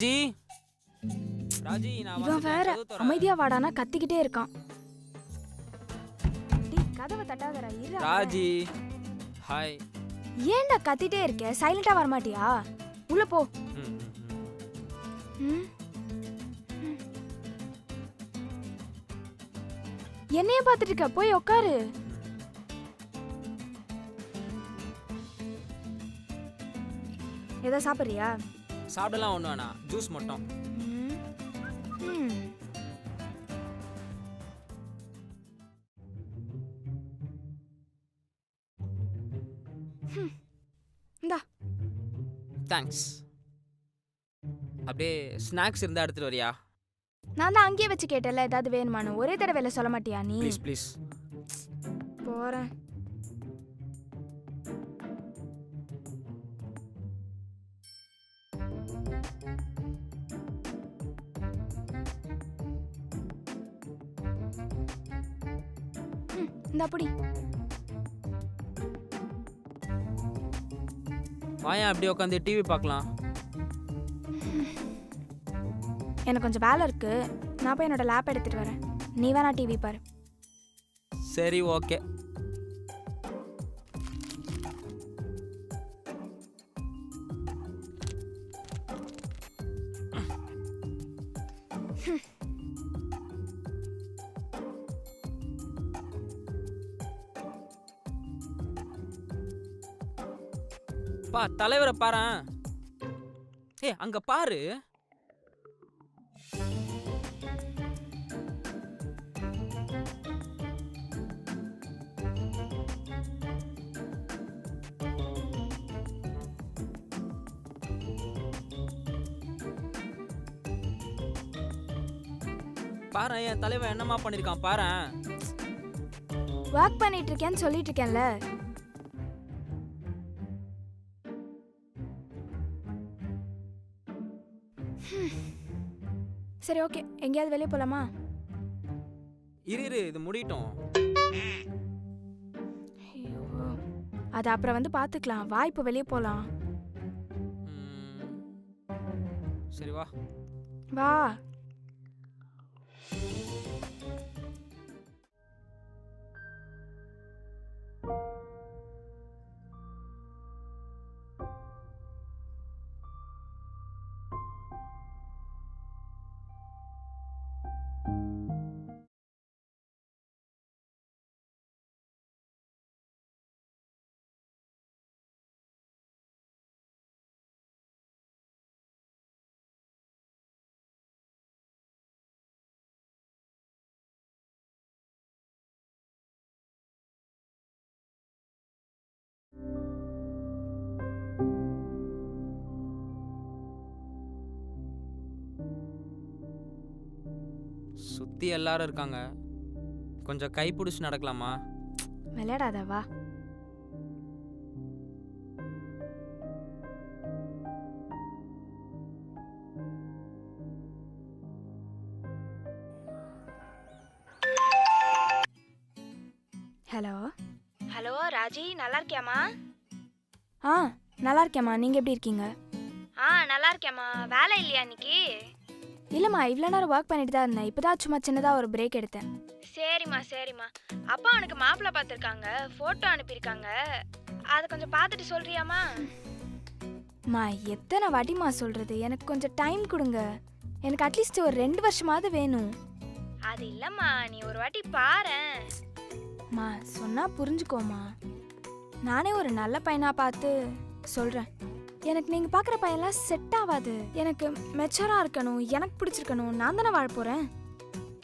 G Raji நான் இவன். வேற. அமைதியா வாடானா கத்திக்கிட்டே இருக்கான் டேய் கதவை தட்டாதடா இருடா ராஜி ஹாய் ஏன்டா கத்திட்டே இருக்க சைலண்டா வர மாட்டியா உள்ள போ. ம்? ம். என்னைய பார்த்துட்டு இருக்க போய் உட்காரு ஏதோ சாப்பிட்றியா சாப்பிடலாம் ஒன்றும் வேணாம். ஜூஸ் மட்டும். இந்தா. தேங்க்ஸ் அப்படியே ஸ்நாக்ஸ் இருந்தால் எடுத்துட்டு வரியா? நான் தான் அங்கேயே வச்சு கேட்டல ஏதாவது வேணுமான்னு. ஒரே தடவையில சொல்ல மாட்டியா நீ? ப்ளீஸ் ப்ளீஸ் போறேன். இந்தா புடி. வாயன் அப்படியே உட்காந்து டிவி பார்க்கலாம். எனக்கு கொஞ்சம் வேலை இருக்கு. நான் போய் என்னோட லேப் எடுத்துட்டு வரேன். நீ வேணா டிவி பாரு. சரி ஓகே. பா தலைவரை பாரேன். ஏ அங்க பாரு. பாரேன் என் தலைவன் என்னமா பண்ணிருக்கான்? பாரேன். வாக் பண்ணிட்டு இருக்கேன்னு சொல்லிட்டு இருக்கேன்ல. சரி ஓகே எங்கேயாவது வெளியே போலாமா? இரு இரு இது முடியட்டும். ஐயோ. அது அப்புறம் வந்து பார்த்துக்கலாம். வா இப்போ வெளியே போகலாம் ம். சரி வா. வா. சுத்தி எல்லாரும் இருக்காங்க. கொஞ்சம் கை பிடிச்சி நடக்கலாமா? விளையாடாத வா. ஹலோ? ஹலோ ராஜி நல்லா இருக்கியாம்மா? ஆ நல்லா இருக்கேம்மா. நீங்கள் எப்படி இருக்கீங்க? ஆ நல்லா இருக்கேம்மா. வேலை இல்லையா இன்னைக்கு? இல்லைம்மா இவ்வளோ நேரம் ஒர்க் பண்ணிட்டு தான் இருந்தேன். இப்போ தான் சும்மா சின்னதாக ஒரு பிரேக் எடுத்தேன். சரிம்மா சரிம்மா. அப்பா அவனுக்கு மாப்பிள்ளை பார்த்துருக்காங்க. ஃபோட்டோ அனுப்பியிருக்காங்க. அதை கொஞ்சம் பார்த்துட்டு சொல்றியாம்மா? மா எத்தனை வாட்டிமா சொல்றது? எனக்கு கொஞ்சம் டைம் கொடுங்க. எனக்கு அட்லீஸ்ட் ஒரு ரெண்டு வருஷமாவது வேணும். அது இல்லம்மா நீ ஒரு வாட்டி பாரேன் மா சொன்னா புரிஞ்சுக்கோமா நானே ஒரு நல்ல பையனா பார்த்து சொல்றேன். எனக்கு நீங்க பார்க்குற பையன்லாம் செட் ஆகாது எனக்கு மெச்சூரா இருக்கணும் எனக்கு பிடிச்சிருக்கணும். நான் தானே வாழ போறேன்.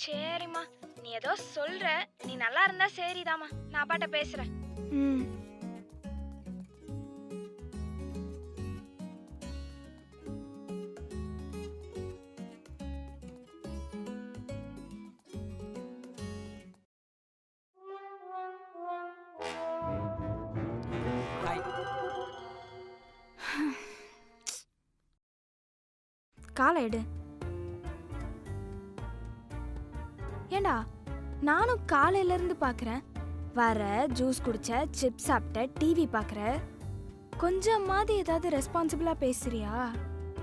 சரிம்மா. நீ ஏதோ சொல்ற. நீ நல்லா இருந்தா சரிதாம்மா. நான் அப்பாட்ட பேசுறேன். ம். காலை எடு. ஏண்டா நானும் காலையில இருந்து பார்க்குறேன் வர ஜூஸ் குடிச்ச சிப்ஸ் சாப்பிட்ட டிவி பார்க்குற கொஞ்சமாவது ஏதாவது ரெஸ்பான்சிபிளாக பேசுறியா?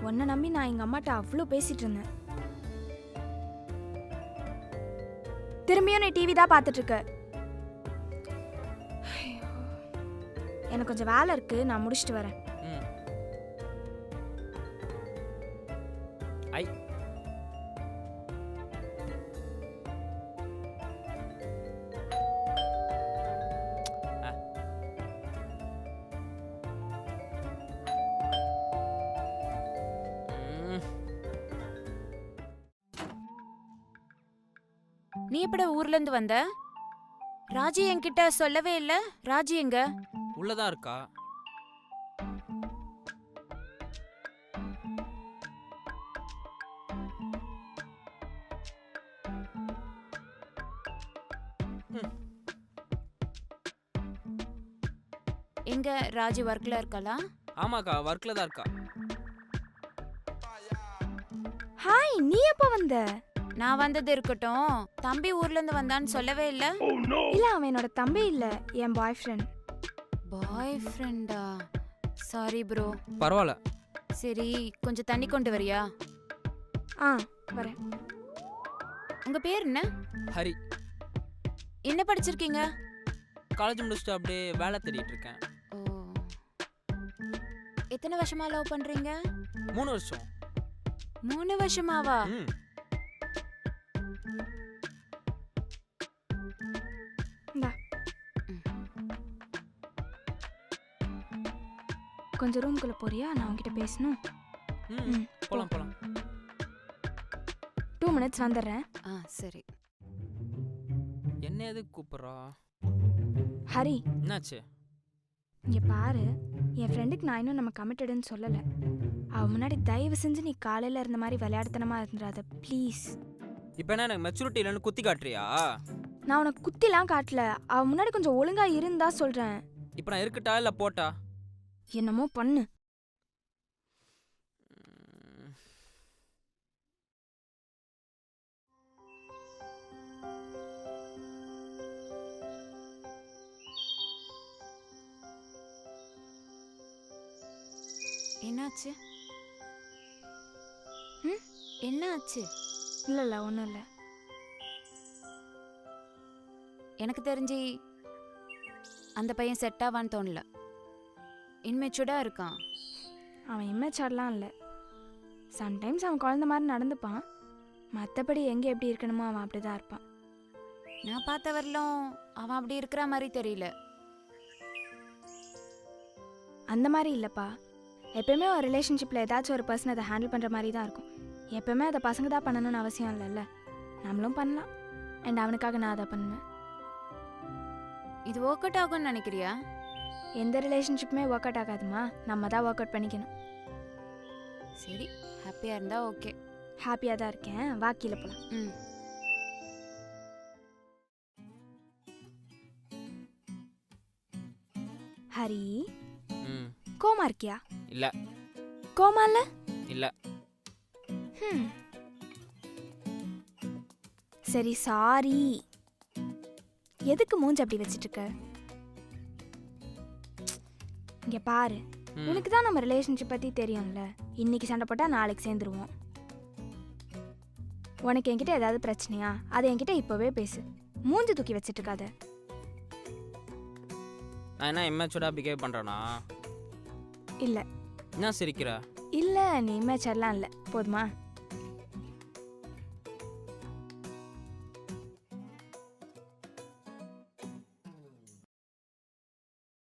உன்னை நம்பி நான் எங்கள் அம்மாட்ட அவ்வளோ பேசிட்டு இருந்தேன். திரும்பியும் நீ டிவி தான் பார்த்துட்டு இருக்க எனக்கு கொஞ்சம் வேலை இருக்கு நான் முடிச்சிட்டு வரேன். நீ எப்பட ஊர்ல இருந்து வந்த? ராஜி என்கிட்ட சொல்லவே இல்ல. ராஜி எங்க? உள்ளதான் இருக்கா? எங்க ராஜி ஒர்க்ல இருக்காளா? ஆமாக்கா ஒர்க்கில் தான் இருக்கா. ஹாய் நீ எப்போ வந்த? நான் வந்தது இருக்கட்டும். தம்பி ஊர்ல இருந்து வந்தான்னு சொல்லவே இல்ல? இல்ல அவன் என்னோட தம்பி இல்ல என் பாய் ஃப்ரெண்ட் பாய் ஃப்ரெண்டா சாரி ப்ரோ பரவாயில்ல சரி கொஞ்சம் தண்ணி கொண்டு வரியா? ஆ வரேன். உங்க பேர் என்ன? ஹரி. என்ன படிச்சிருக்கீங்க? காலேஜ் முடிச்சுட்டு அப்படியே வேலை தேடிட்டு இருக்கேன். ஓ. எத்தனை வருஷமா லவ் பண்றீங்க? மூணு வருஷம். மூணு வருஷமாவா? ம். கொஞ்சம் ரூம்குள்ள போறியா? நான் உன்கிட்ட பேசணும். ம் போலாம் போலாம். டூ மினிட்ஸ் வந்துடுறேன். ஆ சரி. என்ன எதுக்கு கூப்பிட்றா? ஹரி. என்னாச்சு? இங்க பாரு. என் ஃப்ரெண்டுக்கு நான் இன்னும் நம்ம கமிட்டடுன்னு சொல்லலை. அவ முன்னாடி தயவு செஞ்சு நீ காலையில இருந்த மாதிரி விளையாடுத்தனமா இருந்துடாத ப்ளீஸ் இப்போ என்ன எனக்கு மெச்சூரிட்டி இல்லைன்னு குத்தி காட்டுறியா? நான் உனக்கு குத்திலாம் காட்டல. அவ முன்னாடி கொஞ்சம் ஒழுங்கா இருந்தா சொல்றேன். இப்போ நான் இருக்கட்டா இல்லை போட்டா? என்னமோ பண்ணு. என்னாச்சு ம்? என்னாச்சு இல்ல இல்ல ஒன்றும் இல்லை எனக்கு தெரிஞ்சு அந்த பையன் செட் ஆவான்னு தோணல இன்மெச்சூர்டா இருக்கான். அவன் இம்மேச்சார்லாம் இல்லை. சம்டைம்ஸ் அவன் குழந்த மாதிரி நடந்துப்பான். மற்றபடி எங்கே எப்படி இருக்கணுமோ அவன் அப்படி தான் இருப்பான். நான் பார்த்த வரலும் அவன் அப்படி இருக்கிற மாதிரி தெரியல. அந்த மாதிரி இல்லைப்பா. எப்பயுமே ஒரு ரிலேஷன்ஷிப்பில் ஏதாச்சும் ஒரு பர்சன் அதை ஹேண்டில் பண்ணுற மாதிரி தான் இருக்கும். எப்பயுமே அதை பசங்க தான் பண்ணணும்னு அவசியம் இல்லைல்ல. நம்மளும் பண்ணலாம். அண்ட் அவனுக்காக நான் அதை பண்ணுவேன். இது ஒர்க் அவுட் ஆகும்னு நினைக்கிறியா? எந்த ரிலேஷன்ஷிப்புமே ஒர்க் அவுட் ஆகாதுமா? நம்ம தான் ஒர்க் அவுட் பண்ணிக்கணும். சரி ஹாப்பியா இருந்தா ஓகே ஹாப்பியாக தான் இருக்கேன். வா கீழே போகலாம் ம். ஹரி ம். கோமா இருக்கியா? இல்லை. கோமா இல்ல. இல்லை ஹம். சரி சாரி எதுக்கு மூஞ்சி அப்படி வச்சிட்டு இருக்க? இங்க பாரு. உனக்கு தான் நம்ம ரிலேஷன்ஷிப் பத்தி தெரியும்ல. இன்னைக்கு சண்டை போட்டா நாளைக்கு சேர்ந்துருவோம். உனக்கு என்கிட்ட ஏதாவது பிரச்சனையா? அதை என்கிட்ட இப்பவே பேசு. மூஞ்சி தூக்கி வச்சிட்டு இருக்காத நான் என்ன இம்மேச்சூர்டாக பிஹேவ் பண்ணுறேனா இல்ல. என்ன சிரிக்கிற? இல்ல நீ இமேச்சர்லாம் இல்ல. போதுமா?